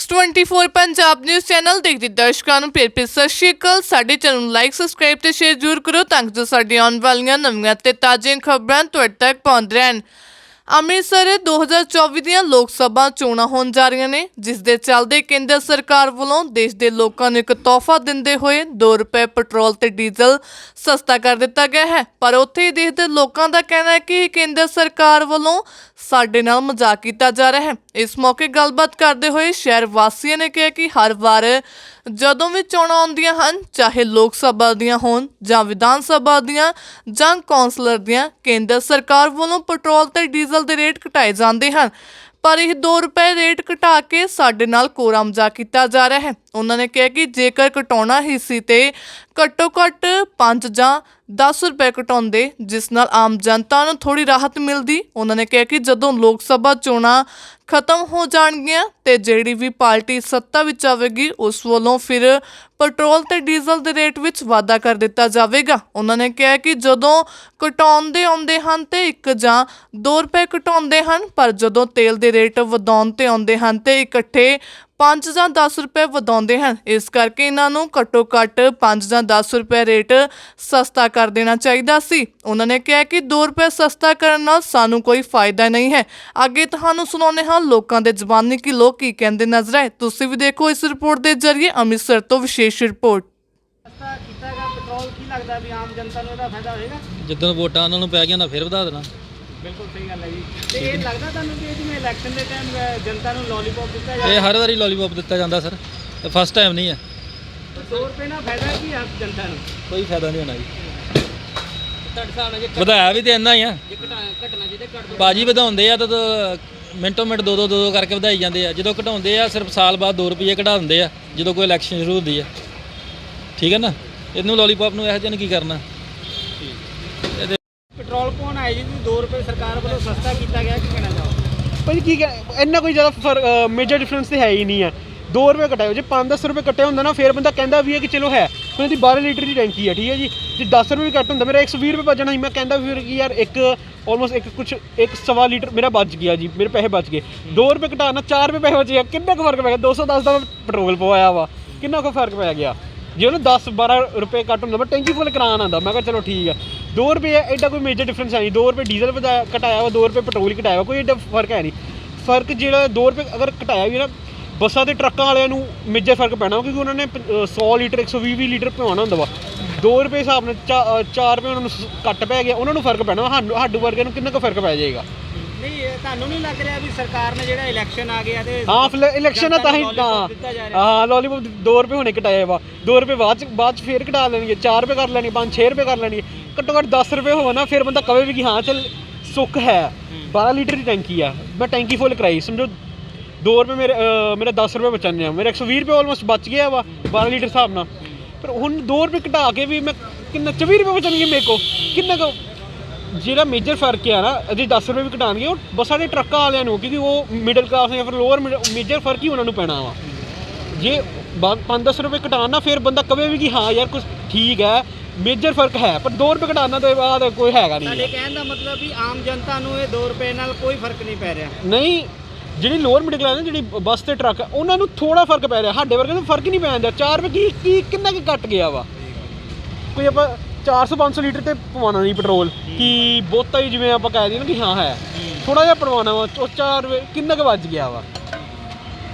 24 Punjab news channel ਦੇਖਦੇ ਦਰਸ਼ਕਾਂ ਨੂੰ ਫਿਰ ਫਿਰ ਸਤਿ ਸ਼੍ਰੀ ਅਕਾਲ। ਸਾਡੇ ਚੈਨਲ ਨੂੰ ਲਾਈਕ ਸਬਸਕ੍ਰਾਈਬ ਤੇ ਸ਼ੇਅਰ ਜ਼ਰੂਰ ਕਰੋ ਤਾਂ ਕਿ ਜੋ ਸਾਡੀਆਂ ਆਉਣ ਵਾਲੀਆਂ ਨਵੀਆਂ ਤੇ ਤਾਜ਼ੀਆਂ ਖਬਰਾਂ ਤੁਹਾਡੇ ਤੱਕ ਪਹੁੰਚ ਰਹਿਣ। ਅੰਮ੍ਰਿਤਸਰ 2024 ਦੀਆਂ ਲੋਕ ਸਭਾ ਚੋਣਾਂ ਹੋਣ ਜਾ ਰਹੀਆਂ ਨੇ, ਜਿਸ ਦੇ ਚੱਲਦੇ ਕੇਂਦਰ ਸਰਕਾਰ ਵੱਲੋਂ ਦੇਸ਼ ਦੇ ਲੋਕਾਂ ਨੂੰ ਇੱਕ ਤੋਹਫਾ ਦਿੰਦੇ ਹੋਏ 2 ਰੁਪਏ ਪੈਟਰੋਲ ਤੇ ਡੀਜ਼ਲ ਸਸਤਾ ਕਰ ਦਿੱਤਾ ਗਿਆ ਹੈ। ਪਰ ਉੱਥੇ ਹੀ ਦੇਸ਼ ਦੇ ਲੋਕਾਂ ਦਾ ਕਹਿਣਾ ਹੈ ਕਿ ਕੇਂਦਰ ਸਰਕਾਰ ਵੱਲੋਂ ਸਾਡੇ ਨਾਲ ਮਜ਼ਾਕ ਕੀਤਾ ਜਾ ਰਿਹਾ ਹੈ। ਇਸ ਮੌਕੇ ਗੱਲਬਾਤ ਕਰਦੇ ਹੋਏ ਸ਼ਹਿਰ ਵਾਸੀਆਂ ਨੇ ਕਿਹਾ ਕਿ ਹਰ ਵਾਰ ਜਦੋਂ ਵੀ ਚੋਣਾਂ ਆਉਂਦੀਆਂ ਹਨ, ਚਾਹੇ ਲੋਕ ਸਭਾ ਦੀਆਂ ਹੋਣ ਜਾਂ ਵਿਧਾਨ ਸਭਾ ਦੀਆਂ ਜਾਂ ਕੌਂਸਲਰ ਦੀਆਂ, ਕੇਂਦਰ ਸਰਕਾਰ ਵੱਲੋਂ ਪੈਟਰੋਲ ਤੇ ਡੀਜ਼ਲ ਦੇ ਰੇਟ ਘਟਾਏ ਜਾਂਦੇ ਹਨ। ਪਰ ਇਹ 2 ਰੁਪਏ ਰੇਟ ਘਟਾ ਕੇ ਸਾਡੇ ਨਾਲ ਕੋਰਾ ਮਜ਼ਾਕ ਕੀਤਾ ਜਾ ਰਿਹਾ ਹੈ। ਉਹਨਾਂ ਨੇ ਕਿਹਾ ਕਿ ਜੇਕਰ ਘਟਾਉਣਾ ਹੀ ਸੀ ਤੇ ਘੱਟੋ ਘੱਟ 5 ਜਾਂ 10 ਰੁਪਏ ਘਟਾਉਂਦੇ ਜਿਸ ਨਾਲ ਆਮ ਜਨਤਾ ਨੂੰ ਥੋੜੀ ਰਾਹਤ ਮਿਲਦੀ। ਉਹਨਾਂ ਨੇ ਕਿਹਾ ਕਿ ਜਦੋਂ ਲੋਕ ਸਭਾ ਚੋਣਾਂ ਖਤਮ ਹੋ ਜਾਣਗੀਆਂ ਤੇ ਜਿਹੜੀ ਵੀ ਪਾਰਟੀ ਸੱਤਾ ਵਿੱਚ ਆਵੇਗੀ, ਉਸ ਵੱਲੋਂ ਫਿਰ ਪੈਟਰੋਲ ਤੇ ਡੀਜ਼ਲ ਦੇ ਰੇਟ ਵਿੱਚ ਵਾਧਾ ਕਰ ਦਿੱਤਾ ਜਾਵੇਗਾ। ਉਹਨਾਂ ਨੇ ਕਿਹਾ ਕਿ ਜਦੋਂ ਘਟਾਉਂਦੇ ਆਉਂਦੇ ਹਨ ਤੇ 1 ਜਾਂ 2 ਰੁਪਏ ਘਟਾਉਂਦੇ ਹਨ, ਪਰ ਜਦੋਂ ਤੇਲ ਦੇ ਰੇਟ ਵਧਾਉਣ ਤੇ ਆਉਂਦੇ ਹਨ ਤੇ ਇਕੱਠੇ 5 ਜਾਂ 10 ਰੁਪਏ ਵਧਾਉਂਦੇ ਹਨ। ਇਸ ਕਰਕੇ ਇਹਨਾਂ ਨੂੰ ਘੱਟੋ ਘੱਟ 5 ਜਾਂ 10 ਰੁਪਏ ਰੇਟ ਸਸਤਾ ਕਰ ਦੇਣਾ ਚਾਹੀਦਾ ਸੀ। ਉਹਨਾਂ ਨੇ ਕਿਹਾ ਕਿ 2 ਰੁਪਏ ਸਸਤਾ ਕਰਨ ਨਾਲ ਸਾਨੂੰ ਕੋਈ ਫਾਇਦਾ ਨਹੀਂ ਹੈ। ਅੱਗੇ ਤੁਹਾਨੂੰ ਸੁਣਾਉਂਦੇ ਹਾਂ ਲੋਕਾਂ ਦੇ ਜ਼ਬਾਨੀ ਕਿ ਲੋਕ ਕੀ ਕਹਿੰਦੇ ਨਜ਼ਰ ਆਏ। ਤੁਸੀਂ ਵੀ ਦੇਖੋ ਇਸ ਰਿਪੋਰਟ ਦੇ ਜ਼ਰੀਏ ਅੰਮ੍ਰਿਤਸਰ ਤੋਂ ਵਿਸ਼ੇਸ਼ ਰਿਪੋਰਟ। ਸਸਤਾ ਕੀਤਾ ਗਿਆ ਪੈਟਰੋਲ ਕੀ ਲੱਗਦਾ ਵੀ ਆਮ ਜਨਤਾ ਨੂੰ ਇਹਦਾ ਫਾਇਦਾ ਹੋਏਗਾ? ਜਿੱਦਣ ਵੋਟਾਂ ਉਹਨਾਂ ਨੂੰ ਪੈ ਗਈਆਂ ਨਾ ਫਿਰ ਵਧਾ ਦੇਣਾ। ਬਿਲਕੁਲ ਸਹੀ ਗੱਲ ਹੈ ਜੀ। ਤੇ ਇਹ ਲੱਗਦਾ ਤੁਹਾਨੂੰ ਕਿ ਜਿਵੇਂ ਇਲੈਕਸ਼ਨ ਦੇ ਟਾਈਮ ਜਨਤਾ ਨੂੰ ਲੋਲੀਪੌਪ ਦਿੱਤਾ ਇਹ ਜਾਂਦਾ ਹਰ ਵਾਰੀ ਲੋਲੀਪੌਪ ਦਿੱਤਾ ਜਾਂਦਾ ਸਰ ਇਹ ਫਸਟ ਟਾਈਮ ਨਹੀਂ ਹੈ। 100 ਰੁਪਏ ਨਾਲ ਫਾਇਦਾ ਕੀ ਆ ਜਨਤਾ ਨੂੰ? ਕੋਈ ਫਾਇਦਾ ਨਹੀਂ ਹੋਣਾ ਜੀ। ਤੁਹਾਡੇ ਹਿਸਾਬ ਨਾਲ ਜੇ ਵਧਾਇਆ ਵੀ ਤੇ ਇੰਨਾ ਹੀ ਆ। ਜੇ ਘਟਾ ਘਟਣਾ ਜਿਹਦੇ ਘਟ ਦੋ ਬਾਜੀ ਵਧਾਉਂਦੇ ਆ ਤਾਂ ਮਿੰਟੋ ਮਿੰਟ ਦੋ ਦੋ ਦੋ ਦੋ ਕਰਕੇ ਵਧਾਈ ਜਾਂਦੇ ਆ। ਜਦੋਂ ਘਟਾਉਂਦੇ ਆ ਸਿਰਫ ਸਾਲ ਬਾਅਦ 2 ਰੁਪਏ ਘਟਾ ਦਿੰਦੇ ਆ ਜਦੋਂ ਕੋਈ ਇਲੈਕਸ਼ਨ ਸ਼ੁਰੂ ਹੁੰਦੀ ਆ। ਠੀਕ ਹੈ ਨਾ? ਇਹਨੂੰ ਲੋਲੀਪੌਪ ਨੂੰ ਇਹੋ ਜਿਹਾ ਕੀ ਕਰਨਾ। ਇਹਦੇ ਪੈਟਰੋਲ ਪਾਉਣ 2 ਰੁਪਏ ਸਰਕਾਰ ਵੱਲੋਂ ਸਸਤਾ ਕੀਤਾ ਗਿਆ, ਕੀ ਕਹਿਣਾ ਚਾਹੋ ਭਾਜੀ, ਕੀ ਕਹਿ- ਇੰਨਾ ਕੋਈ ਜ਼ਿਆਦਾ ਮੇਜਰ ਡਿਫਰੈਂਸ ਤੇ ਹੈ ਹੀ ਨਹੀਂ ਹੈ 2 ਰੁਪਏ ਘਟਾਏ ਜੇ 5-10 ਰੁਪਏ ਘਟੇ ਹੁੰਦਾ ਨਾ, ਫਿਰ ਬੰਦਾ ਕਹਿੰਦਾ ਵੀ ਹੈ ਕਿ ਚਲੋ ਹੈ, ਹੁਣ ਇਹਦੀ 12 ਲੀਟਰ ਦੀ ਟੈਂਕੀ ਹੈ ਠੀਕ ਹੈ ਜੀ। ਜੇ 10 ਰੁਪਏ ਵੀ ਘੱਟ ਹੁੰਦਾ, ਮੇਰਾ 120 ਰੁਪਏ ਬਚਣਾ ਸੀ, ਮੈਂ ਕਹਿੰਦਾ ਫਿਰ ਕਿ ਯਾਰ ਇੱਕ ਆਲਮੋਸਟ ਇੱਕ ਕੁਝ ਇੱਕ ਸਵਾ ਲੀਟਰ, ਮੇਰਾ ਬਚ ਗਿਆ ਜੀ, ਮੇਰੇ ਪੈਸੇ ਬਚ ਗਏ। 2 ਰੁਪਏ ਘਟਾਣਾ 4 ਰੁਪਏ ਪੈਸੇ ਬਚ ਗਿਆ ਕਿੰਨਾ ਕੁ ਫ਼ਰਕ ਪੈ ਗਿਆ? 210 ਦਾ ਮੈਂ ਪੈਟਰੋਲ ਪਵਾਇਆ ਵਾ, ਕਿੰਨਾ ਕੁ ਫ਼ਰਕ ਪੈ ਗਿਆ? ਜੇ ਉਹਨੂੰ 10 12 ਰੁਪਏ ਘੱਟ ਹੁੰਦਾ ਮੈਂ ਟੈਂਕੀ ਫੁੱਲ ਕਰਾਉਣ ਆਉਂਦਾ ਮੈਂ ਕਿਹਾ ਚਲੋ ਠੀਕ ਹੈ 2 ਰੁਪਏ ਐਡਾ ਕੋਈ ਮੇਜਰ ਡਿਫਰੈਂਸ ਹੈ ਨਹੀਂ 2 ਰੁਪਏ ਡੀਜ਼ਲ ਵਧਾਇਆ ਘਟਾਇਆ ਵਾ 2 ਰੁਪਏ ਪੈਟਰੋਲ ਘਟਾਇਆ ਵਾ ਕੋਈ ਐਡਾ ਫ਼ਰਕ ਹੈ ਨਹੀਂ। ਫ਼ਰਕ ਜਿਹੜਾ 2 ਰੁਪਏ ਅਗਰ ਘਟਾਇਆ ਵੀ ਨਾ ਬੱਸਾਂ ਤੇ ਟਰੱਕਾਂ ਵਾਲਿਆਂ ਨੂੰ ਮੇਜਰ ਫ਼ਰਕ ਪੈਣਾ ਕਿਉਂਕਿ ਉਹਨਾਂ ਨੇ ਪ- ਅ, 100 ਲੀਟਰ 120 ਵੀਹ ਲੀਟਰ ਪਵਾਉਣਾ ਹੁੰਦਾ ਵਾ। 2 ਰੁਪਏ ਹਿਸਾਬ ਨਾਲ 4 ਰੁਪਏ ਉਹਨਾਂ ਨੂੰ ਘੱਟ ਪੈ ਗਿਆ ਉਹਨਾਂ ਨੂੰ ਫ਼ਰਕ ਪੈਣਾ ਸਾਨੂੰ ਸਾਡੂ ਵਰਗੇ ਨੂੰ ਕਿੰਨਾ ਕੁ ਫ਼ਰਕ ਪੈ ਜਾਏਗਾ? ਨਹੀਂ ਇਹ ਤੁਹਾਨੂੰ ਨਹੀਂ ਲੱਗ ਰਿਹਾ ਵੀ ਸਰਕਾਰ ਨੇ ਜਿਹੜਾ ਇਲੈਕਸ਼ਨ ਆ ਗਿਆ ਤੇ ਹਾਂ ਇਲੈਕਸ਼ਨ ਆ ਤਾਂ ਹੀ। ਹਾਂ ਲੋਲੀਪੌਪ 2 ਰੁਪਏ ਹੁਣੇ ਘਟਾਏ ਵਾ। 2 ਰੁਪਏ ਬਾਅਦ ਚ ਬਾਅਦ ਚ ਫੇਰ ਘਟਾ ਲੈਣਗੇ 4 ਰੁਪਏ ਕਰ ਲੈਣਗੇ 5 6 ਰੁਪਏ ਕਰ ਲੈਣਗੇ। ਘੱਟੋ ਘੱਟ 10 ਰੁਪਏ ਹੋਣਾ ਫਿਰ ਬੰਦਾ ਕਵੇ ਵੀ ਕਿ ਹਾਂ ਚੱਲ ਸੁੱਖ ਹੈ। 12 ਲੀਟਰ ਦੀ ਟੈਂਕੀ ਆ ਮੈਂ ਟੈਂਕੀ ਫੁੱਲ ਕਰਾਈ ਸਮਝੋ 2 ਰੁਪਏ ਮੇਰੇ ਮੇਰਾ 10 ਰੁਪਏ ਬਚਣ ਆ। ਮੇਰੇ 120 ਰੁਪਏ ਆਲਮੋਸਟ ਬਚ ਗਿਆ ਵਾ 12 ਲੀਟਰ ਹਿਸਾਬ ਨਾਲ। ਪਰ ਹੁਣ 2 ਰੁਪਏ ਘਟਾ ਕੇ ਵੀ ਮੈਂ ਕਿੰਨਾ 24 ਰੁਪਏ ਬਚਣਗੇ ਮੇਰੇ ਕੋ ਕਿੰਨਾ ਕੁ? ਜਿਹੜਾ ਮੇਜਰ ਫ਼ਰਕ ਹੈ ਨਾ ਅਜੇ 10 ਰੁਪਏ ਵੀ ਘਟਾਣਗੇ ਉਹ ਬੱਸਾਂ ਦੇ ਟਰੱਕਾਂ ਵਾਲਿਆਂ ਨੂੰ ਕਿਉਂਕਿ ਉਹ ਮਿਡਲ ਕਲਾਸ ਜਾਂ ਫਿਰ ਲੋਅਰ ਮੇਜਰ ਫ਼ਰਕ ਹੀ ਉਹਨਾਂ ਨੂੰ ਪੈਣਾ ਵਾ। ਜੇ 5-10 ਰੁਪਏ ਘਟਾਉਣ ਨਾ ਫਿਰ ਬੰਦਾ ਕਵੇ ਵੀ ਕਿ ਹਾਂ ਯਾਰ ਕੁਝ ਠੀਕ ਹੈ ਮੇਜਰ ਫ਼ਰਕ ਹੈ ਪਰ 2 ਰੁਪਏ ਘਟਾਉਣਾ ਤੋਂ ਬਾਅਦ ਕੋਈ ਹੈਗਾ ਨਹੀਂ ਤੁਹਾਡੇ ਕਹਿਣ ਦਾ ਮਤਲਬ ਵੀ ਆਮ ਜਨਤਾ ਨੂੰ ਇਹ 2 ਰੁਪਏ ਨਾਲ ਕੋਈ ਫ਼ਰਕ ਨਹੀਂ ਪੈ ਰਿਹਾ। ਨਹੀਂ ਜਿਹੜੀ ਲੋਅਰ ਮਿਡਲ ਕਲਾਸ ਜਿਹੜੀ ਬੱਸ ਤੇ ਟਰੱਕ ਉਹਨਾਂ ਨੂੰ ਥੋੜਾ ਫ਼ਰਕ ਪੈ ਰਿਹਾ ਸਾਡੇ ਵਰਗੇ ਨੂੰ ਫ਼ਰਕ ਹੀ ਨਹੀਂ ਪੈਂਦਾ 4 ਰੁਪਏ ਕੀ ਕੀ ਕਿੰਨਾ ਕੁ ਘਟ ਗਿਆ ਵਾ? ਕੋਈ ਆਪਾਂ 400 500 ਲੀਟਰ ਤੇ ਪਵਾਉਣਾ ਨਹੀਂ ਪੈਟਰੋਲ ਕਿ ਬਹੁਤਾ ਹੀ ਜਿਵੇਂ ਆਪਾਂ ਕਹਿ ਦਈਏ ਨਾ ਕਿ ਹਾਂ ਹੈ। ਥੋੜਾ ਜਿਹਾ ਪਵਾਉਣਾ ਵਾ ਉਹ 4 ਰੁਪਏ ਕਿੰਨਾ ਕੁ ਵੱਜ ਗਿਆ ਵਾ?